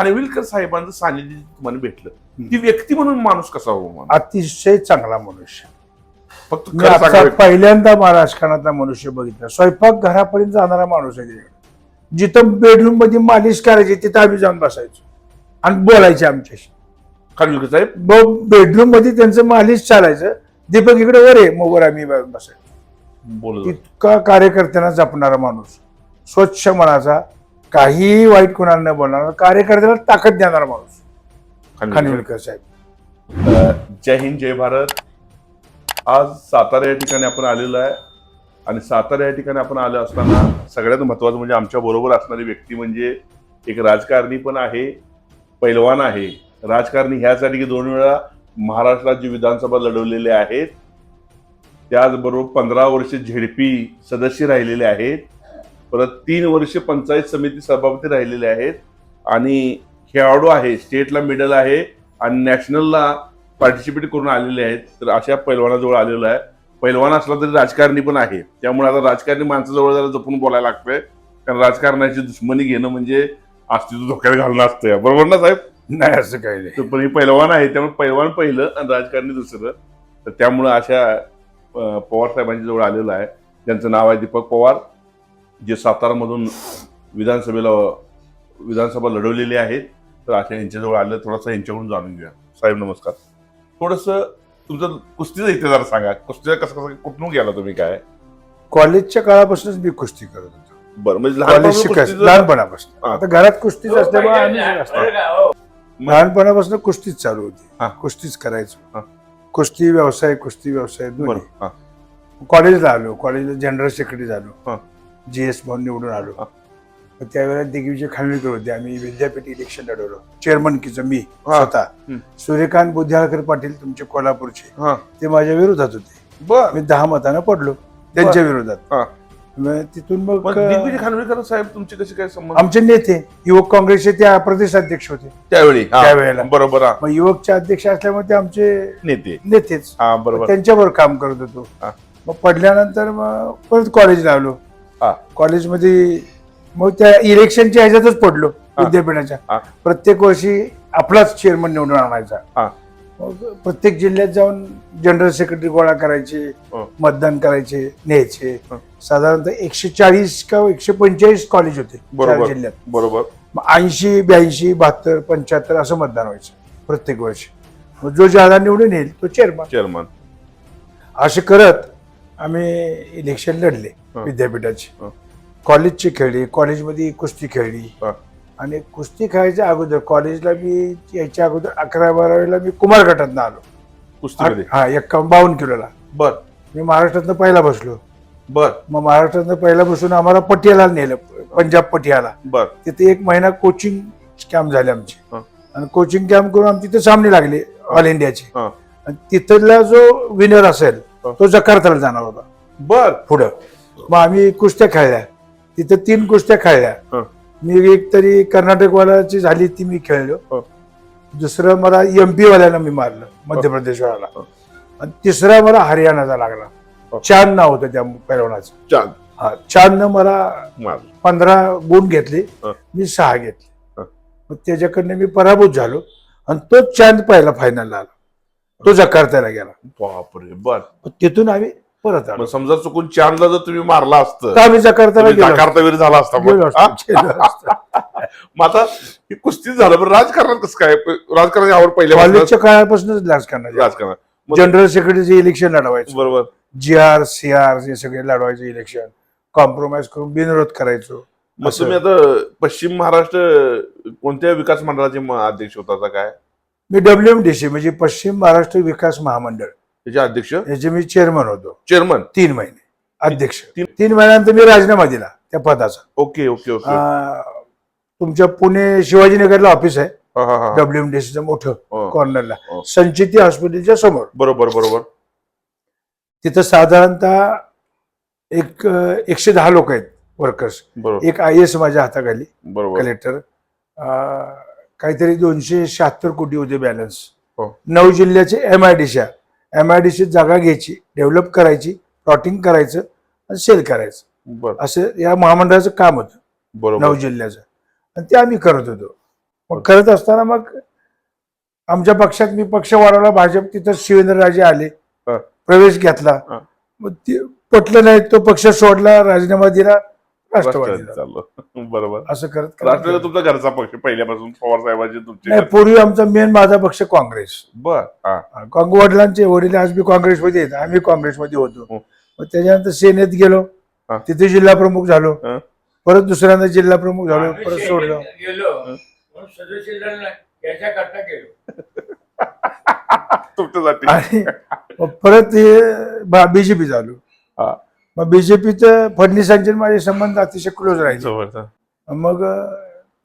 खानविलकर साहेबांचं सानिध्य तुम्हाला भेटलं. ती व्यक्ती म्हणून माणूस कसा हो अतिशय चांगला मनुष्य. फक्त पहिल्यांदा राजकारणातला मनुष्य बघितला. स्वयंपाक घरापर्यंत जाणारा माणूस आहे. जिथं बेडरूममध्ये मालिश करायची तिथं आम्ही जाऊन बसायचो. आणि बोलायचे आमच्याशी. खानविलकर साहेब? बेडरूममध्ये त्यांचं मालिश चालायचं. दीपक इकडे वर आहे मग वर आम्ही बसायचो. इतका कार्यकर्त्यांना जपणारा माणूस. स्वच्छ मनाचा काही वाईट कोणाला न बोलणारा कार्यकर्त्याला ताकद देणारा माणूस. खानविलकर साहेब. जय हिंद जय भारत. आज सातारा या ठिकाणी आपण आलेलो आहे. आणि सातारा या ठिकाणी आपण आलो असताना सगळ्यात महत्वाचं म्हणजे आमच्या बरोबर असणारी व्यक्ती म्हणजे एक राजकारणी पण आहे पैलवान आहे. राजकारणी ह्यासाठी की दोन वेळा महाराष्ट्र राज्य विधानसभा लढवलेले आहेत. त्याचबरोबर पंधरा वर्ष झेडपी सदस्य राहिलेले आहेत. परत तीन वर्ष पंचायत समिती सभापती राहिलेले आहेत. आणि खेळाडू आहे स्टेटला मेडल आहे आणि नॅशनलला पार्टिसिपेट करून आलेले आहेत. तर अशा पैलवानाजवळ आलेलो आहे. पैलवान असला तरी राजकारणी पण आहे. त्यामुळे आता राजकारणी माणसाजवळ जरा जपून बोलायला लागतंय. कारण राजकारणाची दुश्मनी घेणं म्हणजे अस्तित्व धोक्यात घालणं असतं बरोबर ना साहेब? नाही असं काही नाही. तर पण हे पैलवान आहे त्यामुळे पैलवान पहिलं आणि राजकारणी दुसरं. तर त्यामुळं अशा पवार साहेबांच्या जवळ आलेलं आहे. त्यांचं नाव आहे दीपक पवार. जे सातारामधून विधानसभेला विधानसभा लढवलेली आहेत तर अशा यांच्याजवळ आलं थोडंसं यांच्याकडून जाणून घेऊया. साहेब नमस्कार. थोडंसं तुमचं कुस्तीचं इथे जरा सांगा. कुस्तीचं कसं कसं कुठून गेला तुम्ही काय? कॉलेजच्या काळापासूनच मी कुस्ती करत होतो. बरं म्हणजे कॉलेज लहानपणापासून शिकायचं लहानपणापासून. हा. आता घरात कुस्तीच असल्यामुळे आम्ही असतो. लहानपणापासून कुस्तीच चालू हा. होती कुस्तीच हा. करायचो कुस्ती व्यवसाय कुस्ती व्यवसाय हां. कॉलेजला आलो. कॉलेजला जनरल सेक्रेटरी हा. झालो जी एस म्हणून निवडून आलो. त्यावेळेला दिग्विजय खानविलकर होते. आम्ही विद्यापीठ इलेक्शन लढवलं. चेअरमन किचं मी हा. स्वतः. हम्म. सूर्यकांत बुद्धिहाळकर पाटील तुमचे कोल्हापूरचे. हां. ते माझ्या विरोधात होते. मी दहा मतानं पडलो. त्यांच्या विरोधात. तिथून मग खानविलकर साहेब तुमचे कसे काय संबंध? आमचे नेते युवक काँग्रेसचे ते प्रदेशाध्यक्ष होते. त्यावेळी त्यावेळेला. बरोबर. मग युवकचे अध्यक्ष असल्यामुळे ते आमचे नेते. नेतेच. हा बरोबर. त्यांच्यावर काम करत होतो. मग पडल्यानंतर मग परत कॉलेजला आलो. हा. कॉलेजमध्ये मग त्या इलेक्शनच्या ह्याच्यातच पडलो हा. विद्यापीठाच्या. प्रत्येक वर्षी आपलाच चेअरमन निवडून आणायचा हा. मग प्रत्येक जिल्ह्यात जाऊन जनरल सेक्रेटरी गोळा करायचे हो. मतदान करायचे न्यायचे हा. साधारणतः एकशे चाळीस का एकशे पंचेचाळीस कॉलेज होते चार बरोबर. जिल्ह्यात बरोबर ऐंशी ब्याऐंशी बहात्तर पंच्याहत्तर असं मतदान व्हायचं प्रत्येक वर्षी मग जो ज्यादा निवडून येईल तो चेअरमन चेअरमन असे करत आम्ही इलेक्शन लढले. विद्यापीठाचे. कॉलेजची खेळली कॉलेजमध्ये कुस्ती खेळली. आणि कुस्ती खेळायच्या अगोदर कॉलेजला मी याच्या अगोदर अकरा बारावीला मी कुमार गटात आलो. कुस्तीमध्ये? हा एक बावन्न किलोला. बर. मी महाराष्ट्रातनं पहिला बसलो. बर. मग महाराष्ट्रातनं पहिला बसून आम्हाला पटियाला नेलं पंजाब पटियाला. बर. तिथे एक महिना कोचिंग कॅम्प झाले आमचे. आणि कोचिंग कॅम्प करून आमचे तिथे सामने लागले ऑल इंडियाचे आणि तिथला जो विनर असेल. तो जकार्ताला जाणार होता. बर. पुढं. मग आम्ही कुस्त्या खेळल्या तिथं तीन कुस्त्या खेळल्या हं. मी एक तरी कर्नाटकवाल्याची झाली ती मी खेळलो हं. दुसरं मला एमपी वाल्याला मी मारलं मध्य प्रदेशवाल्याला हं. आणि तिसरा मला हरियाणाचा लागला. चांद नाव होतं त्या पैलवानाचं चाल हा चांदनं मला पंधरा गुण घेतले. मी सहा घेतले. मग त्याच्याकडनं मी पराभूत झालो आणि तोच चांद पहिला फायनलला आला तो जकार्ताला गेला बापरे बर तिथून आम्ही परत मग समजा चुकून चांदला जर तुम्ही मारला असतं आम्ही जकार्तावीर झाला असता मग. आता हे कुस्तीच झालं पण राजकारणात कसं काय? राजकारणाची आवड पहिल्या कॉलेजच्या काळापासूनच राजकारण मग- जनरल सेक्रेटरीचे इलेक्शन लढवायचं. बरोबर. जी आर सी आर हे सगळे लढवायचे इलेक्शन कॉम्प्रोमाइज करून बिनविरोध करायचो. मग. तुम्ही आता पश्चिम महाराष्ट्र कोणत्या विकास मंडळाचे अध्यक्ष होता काय? मी डब्ल्यू एम डी सी म्हणजे पश्चिम महाराष्ट्र विकास महामंडळ. त्याचे अध्यक्ष? याचे मी चेअरमन होतो. चेअरमन तीन महिने. अध्यक्ष. तीन- तीन महिन्यानंतर मी राजीनामा दिला त्या पदाचा. Okay okay okay. अं, तुमच्या पुणे शिवाजीनगरला ऑफिस आहे. हा, हा, हा. डब्ल्यू एम डी सीचं मोठं हो. कॉर्नरला हो. संचिती हॉस्पिटलच्या समोर. बरोबर बरोबर. तिथं साधारणतः एक अं, एकशे दहा लोक आहेत वर्कर्स बरोबर. एक आय एस माझ्या हाताखाली. बरोबर. कलेक्टर काहीतरी दोनशे शहात्तर कोटी होते बॅलन्स हो. नऊ जिल्ह्याचे M I D M I D जागा घ्यायची डेव्हलप करायची प्लॉटिंग करायचं आणि सेल करायचं. बर. असं या महामंडळाचं काम होतं. नऊ बरोबर जिल्ह्याचं. आणि ते आम्ही करत होतो. मग करत असताना मग आमच्या पक्षात मी पक्ष वाढवला भाजप तिथं शिवेंद्रराजे आले. प्रवेश घेतला. मग ते पटलं नाही तो पक्ष सोडला राजीनामा दिला. राष्ट्रवादी चाललं बरोबर. असं करत करत- राष्ट्रवादी तुमचा घरचा पक्ष पहिल्यापासून पवार साहेबांचे तुमचे नाही पूर्वी आमचा मेन माझा पक्ष काँग्रेस. बर हा. काँग वडिलांचे वडील आज बी काँग्रेसमध्ये आहेत आम्ही काँग्रेसमध्ये होतो. हो. मग त्याच्यानंतर सेनेत गेलो. हा. तिथे जिल्हा प्रमुख झालो. हा. परत दुसऱ्यांदा जिल्हा प्रमुख झालो आम्ही परत शेतीत सोडलो. गेलो. म्हणून सदस्य याच्या करता गेलो. तुमच्यासाठी. आणि मग परत हे बीजेपी झालो. हा. मग बीजेपीचं फडणवीसांचे माझे संबंध अतिशय क्लोज राहिले. मग अं,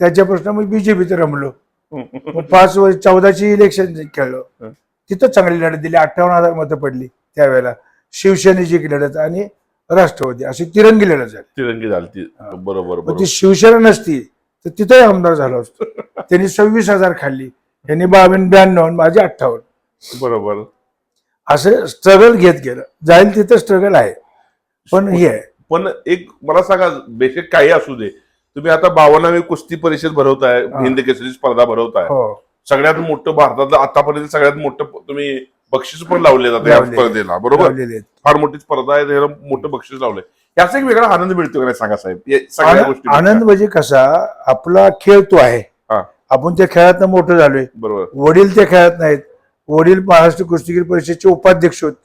त्याच्यापासून मग बीजेपीत रमलो. पाच वर्ष चौदाची इलेक्शन खेळलो. तिथं चांगली लढत दिली. अठ्ठावन्न हजार मतं पडली त्यावेळेला. शिवसेनेची लढत आणि राष्ट्रवादी. अशी तिरंगी लढत झाली. तिरंगी झाली. बरोबर ती शिवसेना नसती तर तिथंही आमदार झालो असतो. त्यांनी सव्वीस हजार खाल्ली. यांनी बावन्न ब्याण्णव माझे अठ्ठावन्न. बरोबर. असं स्ट्रगल घेत गेलं. जाईल तिथं स्ट्रगल आहे. पण हे. आहे पण एक मला सांगा बेसिक काही असू दे. तुम्ही आता बावन्नावी कुस्ती परिषद भरवताय. हिंद केसरी स्पर्धा भरवताय. हो. सगळ्यात मोठं भारतातलं आतापर्यंत सगळ्यात मोठं तुम्ही बक्षीस पण लावले जाते या. स्पर्धेला बरोबर? लावलेले आहेत. फार मोठी स्पर्धा आहे त्याला मोठं बक्षीस लावलंय. याचा एक वेगळा आनंद मिळतो का नाही सांगा साहेब? या सगळ्या आनंद गोष्टी आनंद म्हणजे कसा आपला खेळ तो आहे. हा. आपण त्या खेळात मोठं झालोय. बरोबर. वडील त्या खेळात नाहीत. वडील महाराष्ट्र कुस्तीगीर परिषदेचे उपाध्यक्ष होते.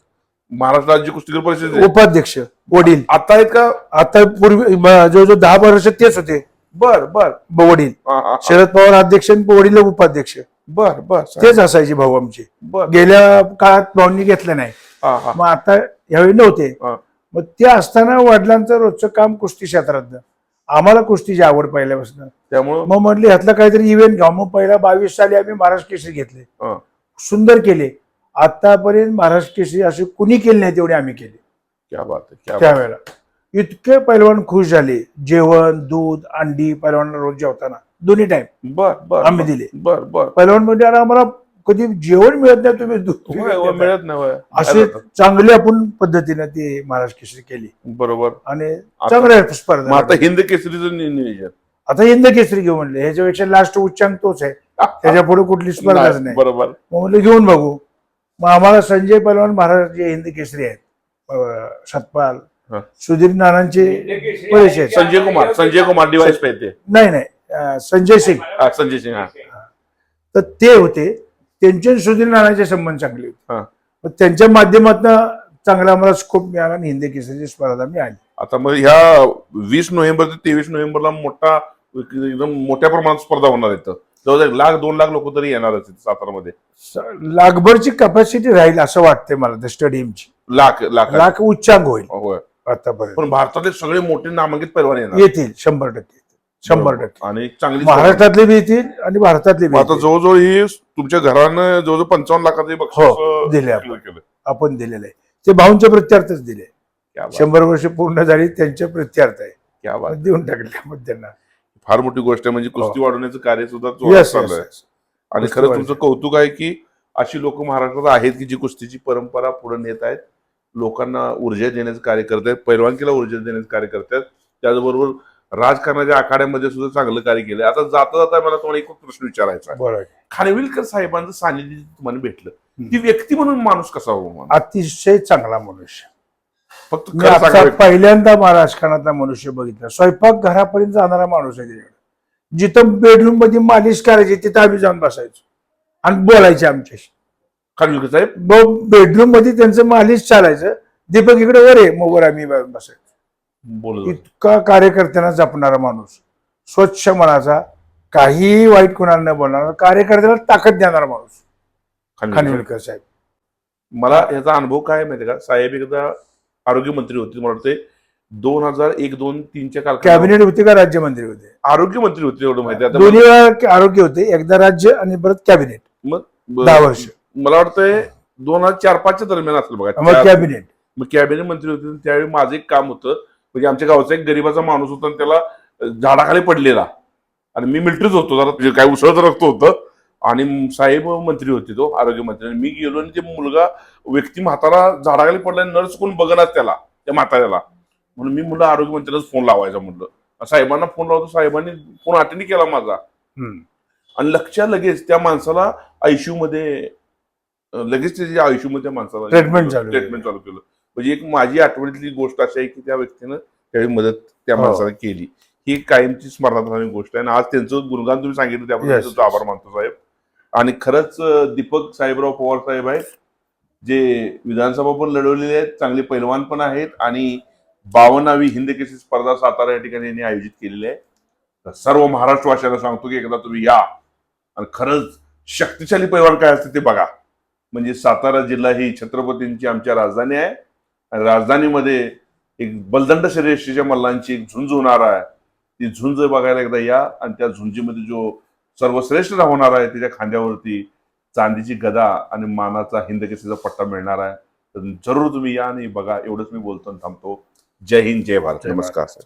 महाराष्ट्र राज्य कुस्तीगीर परिषद आहे. उपाध्यक्ष. वडील. आता आहेत का? आता पूर्वी म- जवळजवळ दहा बारा वर्ष तेच होते. बर बर. ब- वडील. हा, हा, हा. शरद पवार अध्यक्ष आणि वडील उपाध्यक्ष. बर बर तेच असायचे भाऊ आमचे. बर. गेल्या काळात भाऊंनी घेतलं नाही. हा, हा. मग आता यावेळी नव्हते. हा. मग ते असताना वडिलांचं रोजचं काम कुस्ती क्षेत्रातलं. आम्हाला कुस्तीची आवड पहिल्यापासून. त्यामुळं? मग म्हटले ह्यातला काहीतरी इव्हेंट घ्या. मग पहिला बावीस साली आम्ही महाराष्ट्र केसरी घेतले. हा. सुंदर केले. आतापर्यंत महाराष्ट्र केसरी असे कुणी केले नाही तेवढे आम्ही केले. क्या बात आहे क्या बात त्यावेळेला इतके पैलवान खुश झाले. जेवण दूध अंडी पैलवान रोज जेवताना. दोन्ही टाइम. बर बर आम्ही बर, दिले. बर बर. पैलवान म्हणजे "अरे आम्हाला कधी जेवण मिळत नाही तुम्ही दूध होय, होय, देताय." मिळत नाही होय. असे चांगली आपण पद्धतीने ती महाराष्ट्र केसरी केली. बरोबर. आणि चांगल्या मग स्पर्धा आता हिंद केसरीचं नि- नियोजन. आता हिंद केसरी घेऊ म्हणले. ह्याच्यापेक्षा लास्ट उच्चांक तोच आहे. त्याच्या पुढे कुठली स्पर्धाच नाही, नाही. बरोबर. मग म्हणलं घेऊन बघू. मग आम्हाला संजय पलवान महाराज जे हिंद केसरी आहेत सतपाल. सुधीर नानांचे आहेत. संजय कुमार संजय कुमार डिवाइस पाहिजे नाही नाही. संजय सिंग. संजय सिंग तर ते होते. त्यांचे सुधीर नानाचे संबंध चांगले होते. त्यांच्या माध्यमातून चांगला आम्हाला स्कोप मिळाला आणि हिंदी केसरीची स्पर्धा मिळाली आता मग ह्या वीस नोव्हेंबर ते तेवीस नोव्हेंबरला मोठा एकदम मोठ्या प्रमाणात स्पर्धा होणार आहेत. जवळजवळ एक लाख दोन लाख लोक तरी येणार आहेत सातारामध्ये. स- लाखभरची कपॅसिटी राहील असं वाटतंय मला त्या स्टेडियमची लाख लाख. लाख उच्चांक होईल. होय. आतापर्यंत. पण भारतातले सगळे मोठे नामांकित पैलवान येणार. येतील शंभर टक्के शंभर टक्के. आणि चांगली. महाराष्ट्रातले बी येतील आणि भारतातले बी मग आता येतील. जवळजवळ ही तुमच्या घरानं जवळजवळ पंचावन्न लाखाचे बक्षीस हो, अं, दिले आपण. केलं. आपण दिलेलं आहे. ते भाऊंच्या प्रत्यार्थच दिले. क्या बात, शंभर वर्ष पूर्ण झाली त्यांच्या प्रत्यार्थ आहे. क्या बात. मग देऊन टाकले आपण त्यांना. फार मोठी गोष्ट आहे म्हणजे कुस्ती वाढवण्याचं कार्य सुद्धा हो. चालू आहे. आणि कुस्ती खरं वाढवण्याचं. तुमचं कौतुक आहे की अशी लोक महाराष्ट्रात आहेत की जी कुस्तीची परंपरा पुढे नेत आहेत लोकांना ऊर्जा देण्याचं कार्य करत आहेत पैलवानकीला ऊर्जा देण्याचं कार्य करत आहेत त्याचबरोबर राजकारणाच्या आखाड्यामध्ये सुद्धा चांगलं कार्य केलंय आता जाता जाता मला तुम्हाला एक प्रश्न विचारायचा खानविलकर साहेबांचं सानिध्य तुम्हाला भेटलं. ती व्यक्ती म्हणून माणूस कसा हो? अतिशय चांगला मनुष्य फक्त मी खरं आता पहिल्यांदा मनुष्य बघितला. स्वयंपाक घरापर्यंत जाणारा माणूस आहे त्याच्याकडे जिथं बेडरूममध्ये मालिश करायची तिथं आम्ही जाऊन बसायचो. आणि बोलायचे आमच्याशी. खानविलकर साहेब? मग बेडरूममध्ये त्यांचं मालिश चालायचं. दीपक इकडे वर आहे मग वर आम्ही बसायचो. बोलत होते. इतका कार्यकर्त्यांना जपणारा माणूस. स्वच्छ मनाचा काही वाईट कोणाला न बोलणारा कार्यकर्त्याला ताकद देणारा माणूस. खानविलकर खानविलकर साहेब. मला याचा अनुभव काय माहिती का? साहेब एकदा आरोग्यमंत्री होते मला वाटते दोन हजार एक दोन तीनच्या कालखंडात कॅबिनेट होते का राज्यमंत्री होते? आरोग्यमंत्री होते एवढं माहिती आहे. आता दोन्ही वेळा आरोग्य होते एकदा राज्य आणि परत कॅबिनेट. मग दहा वर्ष. मला वाटतंय दोन हजार चार पाचच्या दरम्यान असेल बघा. मग कॅबिनेट. मग कॅबिनेट मंत्री होते त्यावेळी माझं एक काम होतं म्हणजे आमच्या गावचा एक गरीबाचा माणूस होता आणि त्याला अं, झाडाखाली पडलेला. आणि मी मिलिटरीच होतो जरा म्हणजे काय उसळत रक्त होतं. आणि साहेब मंत्री होते तो आरोग्यमंत्री आणि मी गेलो आणि ते मुलगा व्यक्ती म्हातारा झाडाखाली पडला नर्स कोण बघणार त्याला त्या म्हाताऱ्याला. म्हणून मी म्हणलं आरोग्यमंत्र्यालाच फोन लावायचा म्हणलं. साहेबांना फोन लावतो साहेबांनी फोन अटेंड केला माझा. आणि लक्षात लगेच त्या माणसाला आयसीयू मध्ये लगेच त्याच्या आयसीयू मध्ये माणसाला केलं. ट्रीटमेंट चालू केलं. म्हणजे एक माझी आठवणीतली गोष्ट अशी आहे की त्या व्यक्तीनं त्यावेळी मदत त्या हो. माणसाला केली. ही कायमची स्मरणात राहणारी गोष्ट आहे. आणि आज त्यांचं गुणगान तुम्ही सांगितलं त्याबद्दल आभार मानतो साहेब. आणि खरंच दीपक साहेबराव पवार साहेब आहेत जे विधानसभा पण लढवलेले आहेत चांगले पैलवान पण आहेत आणि बावन्नावी हिंद केसरी स्पर्धा सातारा या ठिकाणी यांनी आयोजित केलेली आहे. तर सर्व महाराष्ट्रवासियांना सांगतो की एकदा तुम्ही या. आणि खरंच शक्तिशाली पैलवान काय असते ते बघा. म्हणजे सातारा जिल्हा ही छत्रपतींची आमच्या राजधानी आहे. आणि राजधानीमध्ये एक बलदंड श्रेष्ठीच्या मल्लांची एक झुंज होणार आहे. ती झुंज बघायला एकदा या आणि त्या झुंजीमध्ये जो सर्वश्रेष्ठ होणार आहे त्याच्या खांद्यावरती. चांदीची गदा आणि मानाचा हिंद केसरीचा पट्टा मिळणार आहे. तर जरूर तुम्ही या आणि बघा. एवढंच मी बोलतो आणि थांबतो. जय हिंद जय भारत. जय भारत. नमस्कार सर.